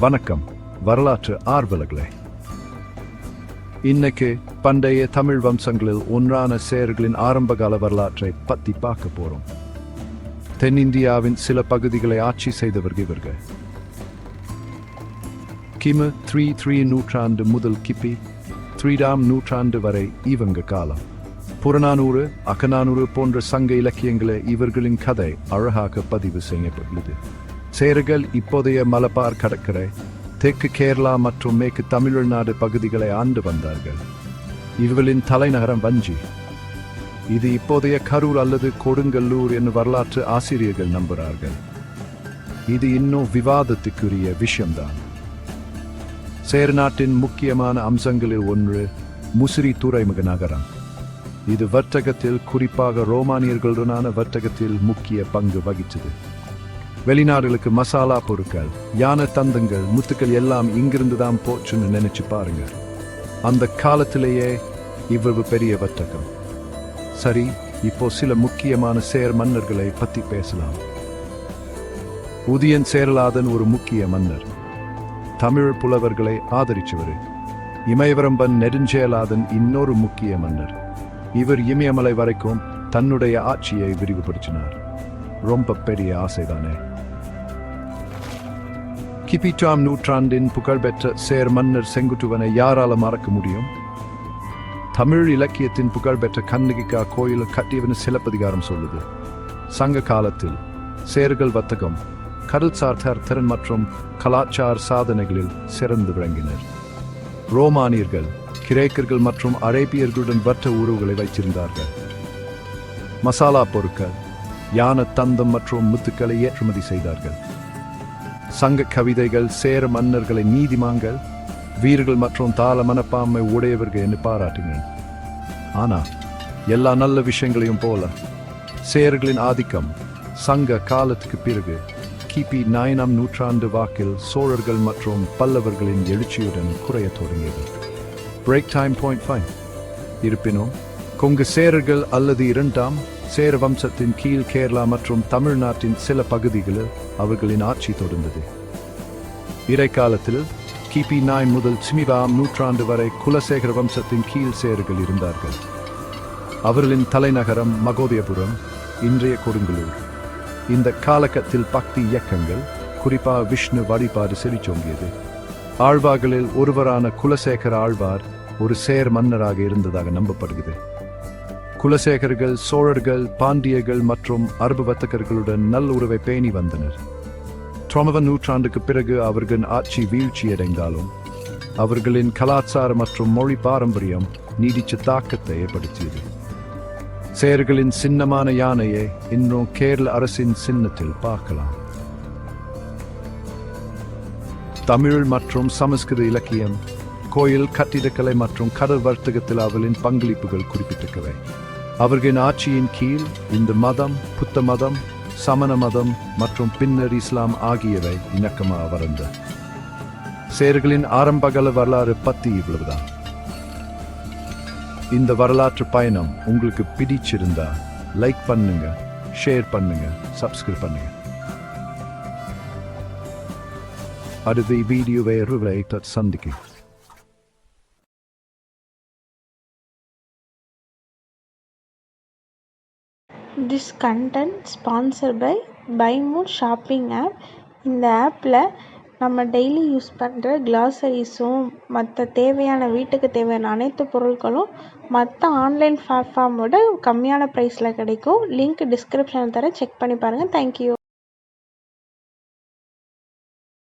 வணக்கம். வரலாற்று ஆர்வலர்களே. இன்னைக்கு பண்டைய தமிழ் வம்சங்களில் ஒன்றான சேர்களின் ஆரம்பகால வரலாற்றை பத்தி பார்க்க போறோம். தென்னிந்தியாவின் சில பகுதிகளை ஆட்சி செய்தவர்கள் இவர்கள். கிமு த்ரீ த்ரீ நூற்றாண்டு முதல் கிபி த்ரீடாம் நூற்றாண்டு வரை இவங்க காலம். புறநானூறு அகநானூறு போன்ற சங்க இலக்கியங்களை இவர்களின் கதை அழகாக பதிவு செய்யப்பட்டுள்ளது. சேர்கள் இப்போதைய மலபார் கடற்கரை தெற்கு கேரளா மற்றும் மேற்கு தமிழ்நாடு பகுதிகளை ஆண்டு வந்தார்கள். இவர்களின் தலைநகரம் வஞ்சி. இது இப்போதைய கரூர் அல்லது கொடுங்கல்லூர் என்று வரலாற்று ஆசிரியர்கள் நம்புகிறார்கள். இது இன்னும் விவாதத்துக்குரிய விஷயம்தான். சேர்நாட்டின் முக்கியமான அம்சங்களில் ஒன்று முசிறி துறைமுக நகரம். இது வர்த்தகத்தில் குறிப்பாக ரோமானியர்களுடனான வர்த்தகத்தில் முக்கிய பங்கு வகித்தது. வெளிநாடுகளுக்கு மசாலா பொருட்கள் யானை தந்தங்கள் முத்துக்கள் எல்லாம் இங்கிருந்து தான் போச்சுன்னு நினைச்சு பாருங்க. அந்த காலத்திலேயே இவ்வளவு பெரிய வர்த்தகம். சரி இப்போ சில முக்கியமான சேர் மன்னர்களை பத்தி பேசலாம். உதியன் சேரலாதன் ஒரு முக்கிய மன்னர். தமிழ் புலவர்களை ஆதரிச்சவர். இமயவரம்பன் நெடுஞ்சேலாதன் இன்னொரு முக்கிய மன்னர். இவர் இமயமலை வரைக்கும் தன்னுடைய ஆட்சியை விரிவுபடுத்தினார். ரொம்ப பெரிய ஆசைதானே? கிபிட்டாம் நூற்றாண்டின் புகழ்பெற்ற சேர் மன்னர் செங்குட்டுவனை யாரால மறக்க முடியும்? தமிழ் இலக்கியத்தின் புகழ்பெற்ற கண்ணகிகா கோயில் கட்டியவன் சிலப்பதிகாரம் சொல்லுது. சங்க காலத்தில் சேர்கள் வர்த்தகம் கடல்சார் திறன் மற்றும் கலாச்சார சாதனைகளில் சிறந்து விளங்கினர். ரோமானியர்கள் கிரேக்கர்கள் மற்றும் அரேபியர்களுடன் வர்த்த உறவுகளை வைத்திருந்தார்கள். மசாலா பொருட்கள் யான தந்தம் மற்றும் முத்துக்களை ஏற்றுமதி செய்தார்கள். சங்க கவிதைகள் சேர மன்னர்களை நீதிமான்கள் வீரர்கள் மற்றும் தாள மனப்பான்மை உடையவர்கள் என்று பாராட்டினேன் ஆனா எல்லா நல்ல விஷயங்களையும் போல சேரர்களின் ஆதிக்கம் சங்க காலத்துக்கு பிறகு கிபி நயனாம் நூற்றாண்டு வாக்கில் சோழர்கள் மற்றும் பல்லவர்களின் எழுச்சியுடன் குறையத் தொடங்கியது. பிரேக் டைம் பாயிண்ட் ஃபைவ் இருப்பினும் கொங்கு சேரர்கள் அல்லது இரண்டாம் சேர வம்சத்தின் கீழ் கேரளா மற்றும் தமிழ்நாட்டின் சில பகுதிகளில் அவர்களின் ஆட்சி தொடர்ந்தது. இடைக்காலத்தில் கிபி நாய் முதல் சிமிபாம் நூற்றாண்டு வரை குலசேகர வம்சத்தின் கீழ் சேர்கள் இருந்தார்கள். அவர்களின் தலைநகரம் மகோதயபுரம் இன்றைய கொடுங்கலூர் இந்த காலகத்தில் பக்தி இயக்கங்கள் குறிப்பா விஷ்ணு வழிபாடு செழிச்சோங்கியது. ஆழ்வார்களில் ஒருவரான குலசேகர ஆழ்வார் ஒரு சேர் மன்னராக இருந்ததாக நம்பப்படுகிறது. குலசேகர்கள் சோழர்கள் பாண்டியர்கள் மற்றும் அரபு வர்த்தகர்களுடன் நல்லுறவை பேணி வந்தனர். தொமவன் நூற்றாண்டுக்கு பிறகு அவர்களின் ஆட்சி வீழ்ச்சியடைந்தாலும் அவர்களின் கலாச்சார மற்றும் மொழி பாரம்பரியம் நீடிச்ச தாக்கத்தை ஏற்படுத்தியது. சேர்களின் சின்னமான யானையை இன்னும் கேரள அரசின் சின்னத்தில் பார்க்கலாம். தமிழ் மற்றும் சமஸ்கிருத இலக்கியம் கோயில் கட்டிடக்கலை மற்றும் கடல் வர்த்தகத்தில் அவளின் பங்களிப்புகள் குறிப்பிட்டவை அவர்களின் ஆட்சியின் கீழ் இந்த மதம் புத்த மதம் சமண மதம் மற்றும் பின்னர் இஸ்லாம் ஆகியவை இணக்கமாக வளர்ந்த. சேர்களின் ஆரம்பகால வரலாறு பத்தி இவ்வளவுதான். இந்த வரலாற்று பயணம் உங்களுக்கு பிடிச்சிருந்தா லைக் பண்ணுங்க ஷேர் பண்ணுங்க சப்ஸ்கிரைப் பண்ணுங்க. அடுத்த வீடியோவை சந்திக்கிறேன். This content sponsor by Bymot shopping app இந்த ஆப்பில் நம்ம டெய்லி யூஸ் பண்ணுற கிளாசரிஸும் மற்ற தேவையான வீட்டுக்கு தேவையான அனைத்து பொருட்களும் மற்ற ஆன்லைன் பிளாட்ஃபார்மோட கம்மியான ப்ரைஸில் கிடைக்கும். லிங்க் டிஸ்கிரிப்ஷனில் தரேன். செக் பண்ணி பாருங்கள் தேங்க்யூ